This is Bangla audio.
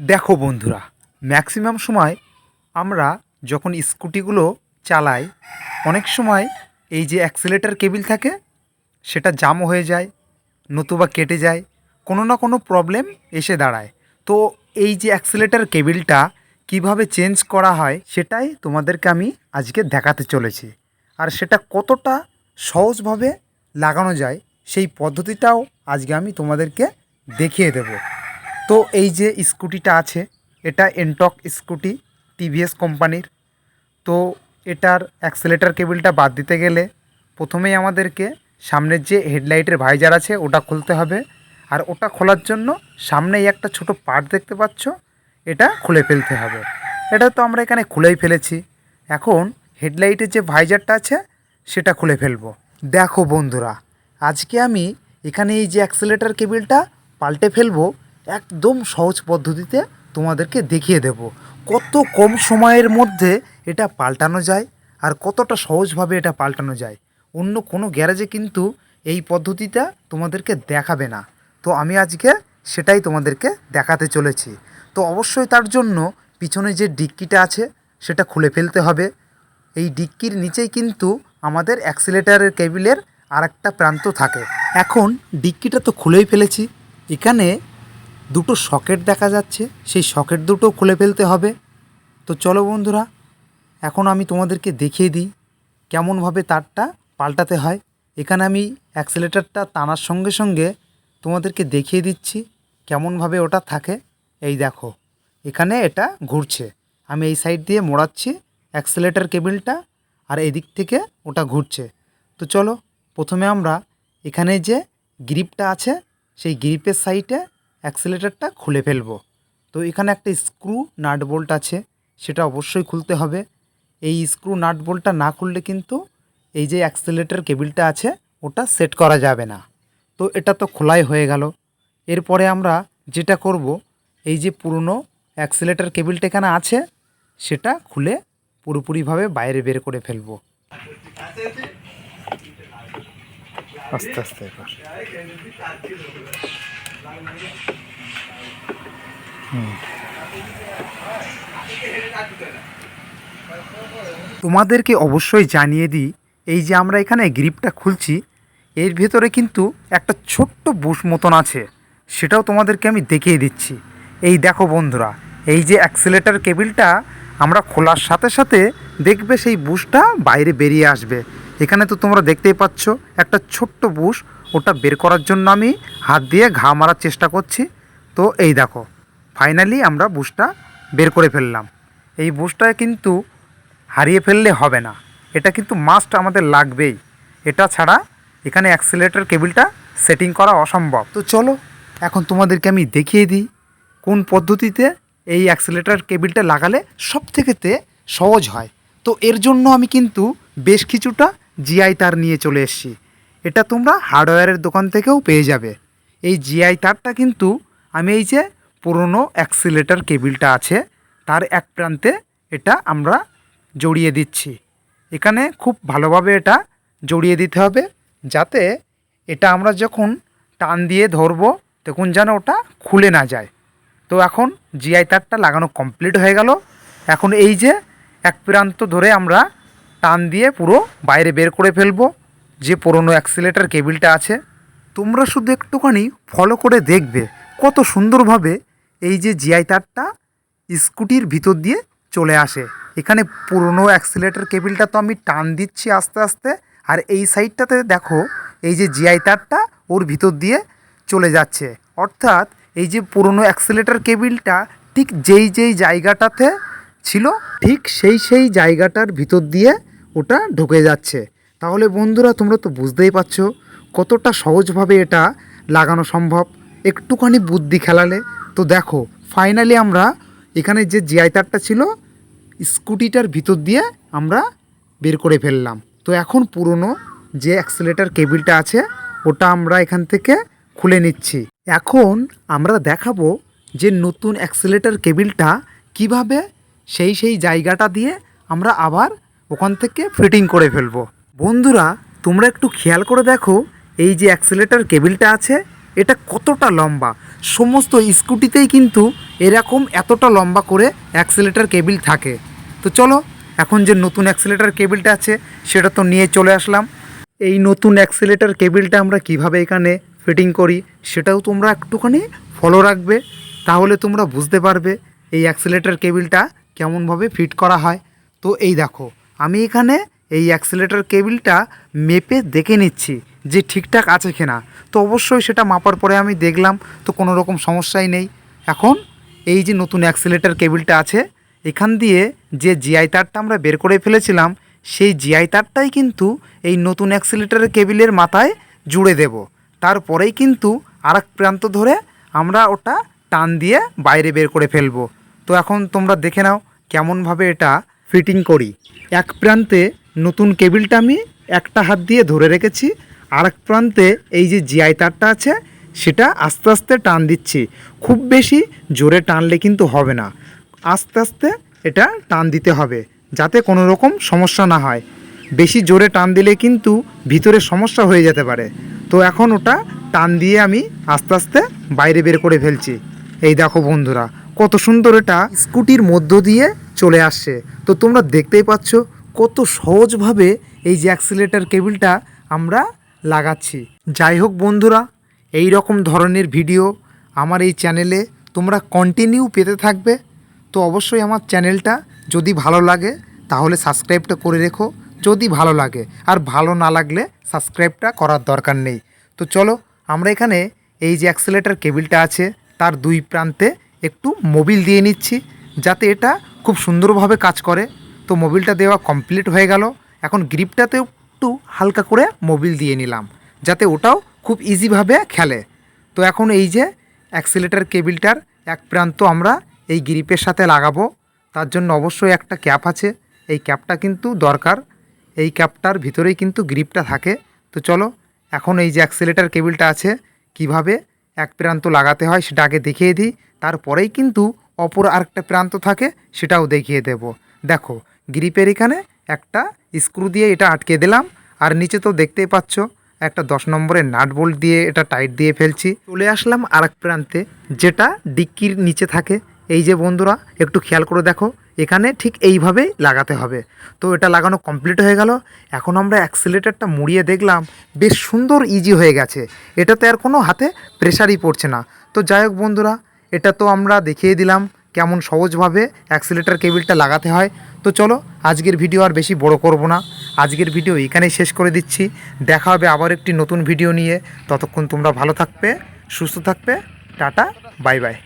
দেখো বন্ধুরা ম্যাক্সিমাম সময় আমরা যখন স্কুটিগুলো চালাই, অনেক সময় এই যে অ্যাক্সিলেটার কেবিল থাকে, সেটা জাম হয়ে যায়, নতুবা কেটে যায়, কোনো না কোনো প্রবলেম এসে দাঁড়ায়। তো এই যে অ্যাক্সিলেটার কেবিলটা কীভাবে চেঞ্জ করা হয়, সেটাই তোমাদেরকে আমি আজকে দেখাতে চলেছি। আর সেটা কতটা সহজভাবে লাগানো যায়, সেই পদ্ধতিটাও আজকে আমি তোমাদেরকে দেখিয়ে দেবো। তো এই যে স্কুটিটা আছে, এটা এনটক স্কুটি টিভিএস কোম্পানির। তো এটার অ্যাক্সেলেটার কেবিলটা বাদ দিতে গেলে প্রথমেই আমাদেরকে সামনের যে হেডলাইটের ভাইজার আছে, ওটা খুলতে হবে। আর ওটা খোলার জন্য সামনেই একটা ছোট পার্ট দেখতে পাচ্ছ, এটা খুলে ফেলতে হবে। এটা তো আমরা এখানে খুলেই ফেলেছি। এখন হেডলাইটের যে ভাইজারটা আছে, সেটা খুলে ফেলব। দেখো বন্ধুরা, আজকে আমি এখানে এই যে অ্যাক্সেলেটার কেবিলটা পাল্টে ফেলব একদম সহজ পদ্ধতিতে তোমাদেরকে দেখিয়ে দেব। কত কম সময়ের মধ্যে এটা পাল্টানো যায় আর কতটা সহজভাবে এটা পাল্টানো যায়। অন্য কোনো গ্যারেজে কিন্তু এই পদ্ধতিটা তোমাদেরকে দেখাবে না। তো আমি আজকে সেটাই তোমাদেরকে দেখাতে চলেছি। তো অবশ্যই তার জন্য পিছনে যে ডিক্কিটা আছে সেটা খুলে ফেলতে হবে। এই ডিক্কির নিচেই কিন্তু আমাদের অ্যাক্সিলেটারের কেবিলের আর একটা প্রান্ত থাকে। এখন ডিক্কিটা তো খুলেই ফেলেছি। এখানে দুটো সকেট দেখা যাচ্ছে, সেই সকেট দুটো খুলে ফেলতে হবে। তো চলো বন্ধুরা, এখন আমি তোমাদেরকে দেখিয়ে দিই কেমনভাবে তারটা পাল্টাতে হয়। এখানে আমি অ্যাক্সিলেটারটা টানার সঙ্গে সঙ্গে তোমাদেরকে দেখিয়ে দিচ্ছি কেমনভাবে ওটা থাকে। এই দেখো, এখানে এটা ঘুরছে। আমি এই সাইড দিয়ে মোড়াচ্ছি অ্যাক্সিলেটার কেবিলটা আর এদিক থেকে ওটা ঘুরছে। তো চলো, প্রথমে আমরা এখানে যে গ্রিপটা আছে, সেই গ্রিপের সাইডে অ্যাক্সিলেটারটা খুলে ফেলব। তো এখানে একটা স্ক্রু নাট বোল্ট আছে, সেটা অবশ্যই খুলতে হবে। এই স্ক্রু নাট বোল্টটা না খুললে কিন্তু এই যে অ্যাক্সিলেটার কেবিলটা আছে, ওটা সেট করা যাবে না। তো এটা তো খোলাই হয়ে গেল। এরপরে আমরা যেটা করব, এই যে পুরনো অ্যাক্সিলেটার কেবিলটা এখানে আছে, সেটা খুলে পুরোপুরিভাবে বাইরে বের করে ফেলব। আস্তে আস্তে তোমাদেরকে অবশ্যই জানিয়ে দিই, এই যে আমরা এখানে গ্রিপটা খুলছি, এর ভেতরে কিন্তু একটা ছোট্ট বুশ মতন আছে, সেটাও তোমাদেরকে আমি দেখিয়ে দিচ্ছি। এই দেখো বন্ধুরা, এই যে অ্যাক্সিলেটার কেবিলটা, আমরা খোলার সাথে সাথে দেখবে সেই বুশটা বাইরে বেরিয়ে আসবে। এখানে তো তোমরা দেখতেই পাচ্ছ, একটা ছোট্ট বুশ ওটা বের করার জন্য আমি হাত দিয়ে ঘা মারার চেষ্টা করছি। তো এই দেখো ফাইনালি আমরা বুশটা বের করে ফেললাম। এই বুশটা কিন্তু হারিয়ে ফেললে হবে না। এটা কিন্তু মাস্ট আমাদের লাগবেই। এটা ছাড়া এখানে অ্যাক্সিলেটার কেবিলটা সেটিং করা অসম্ভব। তো চলো, এখন তোমাদেরকে আমি দেখিয়ে দিই কোন পদ্ধতিতে এই অ্যাক্সিলেটার কেবিলটা লাগালে সব থেকেতে সহজ হয়। তো এর জন্য আমি কিন্তু বেশ কিছুটা জিআই তার নিয়ে চলে এসেছি। এটা তোমরা হার্ডওয়্যারের দোকান থেকেও পেয়ে যাবে। এই জিআই তারটা কিন্তু আমি এই যে পুরনো অ্যাক্সিলেটার কেবিলটা আছে, তার এক প্রান্তে এটা আমরা জড়িয়ে দিচ্ছি। এখানে খুব ভালোভাবে এটা জড়িয়ে দিতে হবে, যাতে এটা আমরা যখন টান দিয়ে ধরবো, তখন যেন ওটা খুলে না যায়। তো এখন জিআই তারটা লাগানো কমপ্লিট হয়ে গেল। এখন এই যে এক প্রান্ত ধরে আমরা টান দিয়ে পুরো বাইরে বের করে ফেলব। যে পুরনো অ্যাক্সিলেটার কেবিলটা আছে, তোমরা শুধু একটুখানি ফলো করে দেখবে কত সুন্দরভাবে এই যে জিআই তারটা স্কুটির ভিতর দিয়ে চলে আসে। এখানে পুরনো অ্যাক্সিলেটার কেবিলটা তো আমি টান দিচ্ছি আস্তে আস্তে, আর এই সাইডটাতে দেখো, এই যে জিআই তারটা ওর ভিতর দিয়ে চলে যাচ্ছে। অর্থাৎ এই যে পুরনো অ্যাক্সিলেটার কেবিলটা ঠিক যেই যেই জায়গাটাতে ছিল, ঠিক সেই সেই জায়গাটার ভিতর দিয়ে ওটা ঢুকে যাচ্ছে। তাহলে বন্ধুরা, তোমরা তো বুঝতেই পারছ কতটা সহজভাবে এটা লাগানো সম্ভব। একটুখানি বুদ্ধি খেলালে। তো দেখো ফাইনালি আমরা এখানে যে জিআই তারটা ছিল, স্কুটিটার ভিতর দিয়ে আমরা বের করে ফেললাম। তো এখন পুরনো যে অ্যাক্সিলেটার কেবিলটা আছে, ওটা আমরা এখান থেকে খুলে নিচ্ছি। এখন আমরা দেখাবো যে নতুন অ্যাক্সিলেটার কেবিলটা কীভাবে সেই সেই জায়গাটা দিয়ে আমরা আবার ওখান থেকে ফিটিং করে ফেলব। বন্ধুরা, তোমরা একটু খেয়াল করে দেখো, এই যে অ্যাক্সিলেটার কেবিলটা আছে, এটা কতটা লম্বা। সমস্ত স্কুটিতেই কিন্তু এরকম এতটা লম্বা করে অ্যাক্সিলেটার কেবিল থাকে। তো চলো, এখন যে নতুন অ্যাক্সিলেটার কেবিলটা আছে, সেটা তো নিয়ে চলে আসলাম। এই নতুন অ্যাক্সিলেটার কেবিলটা আমরা কীভাবে এখানে ফিটিং করি, সেটাও তোমরা একটুখানি ফলো রাখবে। তাহলে তোমরা বুঝতে পারবে এই অ্যাক্সিলেটার কেবিলটা কেমনভাবে ফিট করা হয়। তো এই দেখো, আমি এখানে এই অ্যাক্সিলেটার কেবিলটা মেপে দেখে নিচ্ছি যে ঠিকঠাক আছে কিনা। তো অবশ্যই সেটা মাপার পরে আমি দেখলাম, তো কোনো রকম সমস্যাই নেই। এখন এই যে নতুন অ্যাক্সিলেটার কেবিলটা আছে, এখান দিয়ে যে জিআই তারটা আমরা বের করে ফেলেছিলাম, সেই জিআই তারটাই কিন্তু এই নতুন অ্যাক্সিলেটারের কেবিলের মাথায় জুড়ে দেব। তারপরেই কিন্তু আরেক প্রান্ত ধরে আমরা ওটা টান দিয়ে বাইরে বের করে ফেলব। তো এখন তোমরা দেখে নাও কেমনভাবে এটা ফিটিং করি। এক প্রান্তে নতুন কেবিলটা আমি একটা হাত দিয়ে ধরে রেখেছি। আর এক প্রান্তে এই যে জিআই তারটা আছে, সেটা আস্তে আস্তে টান দিচ্ছি। খুব বেশি জোরে টানলে কিন্তু হবে না। আস্তে আস্তে এটা টান দিতে হবে, যাতে কোনো রকম সমস্যা না হয়। বেশি জোরে টান দিলে কিন্তু ভিতরে সমস্যা হয়ে যেতে পারে। তো এখন ওটা টান দিয়ে আমি আস্তে আস্তে বাইরে বের করে ফেলছি। এই দেখো বন্ধুরা, কত সুন্দর এটা স্কুটির মধ্য দিয়ে চলে আসছে। তো তোমরা দেখতেই পাচ্ছ কত সহজভাবে এই যে অ্যাক্সিলেটার কেবিলটা আমরা লাগাচ্ছি। যাই হোক বন্ধুরা, এই রকম ধরনের ভিডিও আমার এই চ্যানেলে তোমরা কন্টিনিউ পেতে থাকবে। তো অবশ্যই আমার চ্যানেলটা যদি ভালো লাগে, তাহলে সাবস্ক্রাইবটা করে রেখো, যদি ভালো লাগে। আর ভালো না লাগলে সাবস্ক্রাইবটা করার দরকার নেই। তো চলো, আমরা এখানে এই যে অ্যাক্সিলেটার কেবিলটা আছে, তার দুই প্রান্তে একটু মোবিল দিয়ে নিচ্ছি, যাতে এটা খুব সুন্দরভাবে কাজ করে। তো মোবিলটা দেওয়া কমপ্লিট হয়ে গেল। এখন গ্রিপটাতে একটু হালকা করে মোবিল দিয়ে নিলাম, যাতে ওটাও খুব ইজিভাবে খেলে। তো এখন এই যে অ্যাক্সিলেটার কেবিলটার এক প্রান্ত আমরা এই গ্রিপের সাথে লাগাবো, তার জন্য অবশ্যই একটা ক্যাপ আছে। এই ক্যাপটা কিন্তু দরকার। এই ক্যাপটার ভিতরেই কিন্তু গ্রিপটা থাকে। তো চলো, এখন এই যে অ্যাক্সিলেটার কেবিলটা আছে, কীভাবে এক প্রান্ত লাগাতে হয় সেটা আগে দেখিয়ে দিই। তারপরেই কিন্তু অপর আরেকটা প্রান্ত থাকে, সেটাও দেখিয়ে দেব। দেখো গ্রিপের এখানে একটা স্ক্রু দিয়ে এটা আটকে দিলাম। আর নিচে তো দেখতেই পাচ্ছ, একটা দশ নম্বরের নাট বোল্ট দিয়ে এটা টাইট দিয়ে ফেলছি। চলে আসলাম আরেক প্রান্তে, যেটা ডিক্কির নিচে থাকে। এই যে বন্ধুরা, একটু খেয়াল করে দেখো, এখানে ঠিক এইভাবেই লাগাতে হবে। তো এটা লাগানো কমপ্লিট হয়ে গেল। এখন আমরা অ্যাক্সিলেটারটা মুড়িয়ে দেখলাম, বেশ সুন্দর ইজি হয়ে গেছে। এটাতে আর কোনো হাতে প্রেশারই পড়ছে না। তো যাই হোক বন্ধুরা, এটা তো আমরা দেখিয়ে দিলাম। কেমন সহজভাবে অ্যাক্সিলেটার কেবিলটা লাগাতে হয়। তো চলো, আজকের ভিডিও আর বেশি বড় করব না। আজকের ভিডিও এখানেই শেষ করে দিচ্ছি। দেখা হবে আবার একটি নতুন ভিডিও নিয়ে। ততক্ষণ তোমরা ভালো থাকবে, সুস্থ থাকবে। Tata bye bye